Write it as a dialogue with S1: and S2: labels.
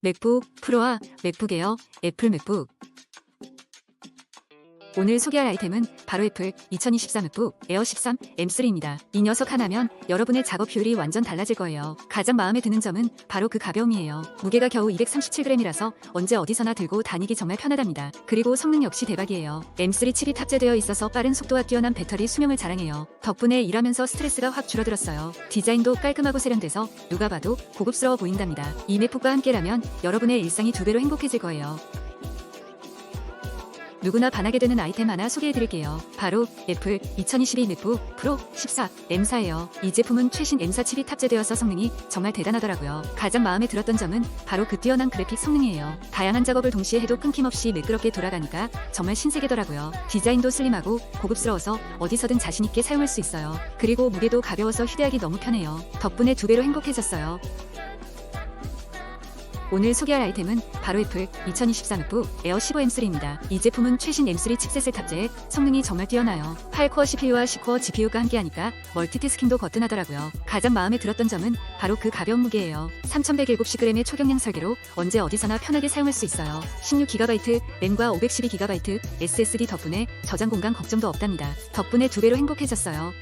S1: 맥북 프로와 맥북 에어, 애플 맥북. 오늘 소개할 아이템은 바로 애플 2024 맥북 에어 13 M3입니다. 이 녀석 하나면 여러분의 작업 효율이 완전 달라질 거예요. 가장 마음에 드는 점은 바로 그 가벼움이에요. 무게가 겨우 237g이라서 언제 어디서나 들고 다니기 정말 편하답니다. 그리고 성능 역시 대박이에요. M3 칩이 탑재되어 있어서 빠른 속도와 뛰어난 배터리 수명을 자랑해요. 덕분에 일하면서 스트레스가 확 줄어들었어요. 디자인도 깔끔하고 세련돼서 누가 봐도 고급스러워 보인답니다. 이 맥북과 함께라면 여러분의 일상이 두 배로 행복해질 거예요. 누구나 반하게 되는 아이템 하나 소개해드릴게요. 바로 애플 2022 맥북 프로 14 M사예요. 이 제품은 최신 M사 칩이 탑재되어서 성능이 정말 대단하더라고요. 가장 마음에 들었던 점은 바로 그 뛰어난 그래픽 성능이에요. 다양한 작업을 동시에 해도 끊김없이 매끄럽게 돌아가니까 정말 신세계더라고요. 디자인도 슬림하고 고급스러워서 어디서든 자신있게 사용할 수 있어요. 그리고 무게도 가벼워서 휴대하기 너무 편해요. 덕분에 두 배로 행복해졌어요. 오늘 소개할 아이템은 바로 애플 2024 맥북 에어 15M3입니다. 이 제품은 최신 M3 칩셋을 탑재해 성능이 정말 뛰어나요. 8코어 CPU와 10코어 GPU가 함께하니까 멀티태스킹도 거뜬하더라고요. 가장 마음에 들었던 점은 바로 그 가벼운 무게예요. 3107g의 초경량 설계로 언제 어디서나 편하게 사용할 수 있어요. 16GB 램과 512GB SSD 덕분에 저장 공간 걱정도 없답니다. 덕분에 두 배로 행복해졌어요.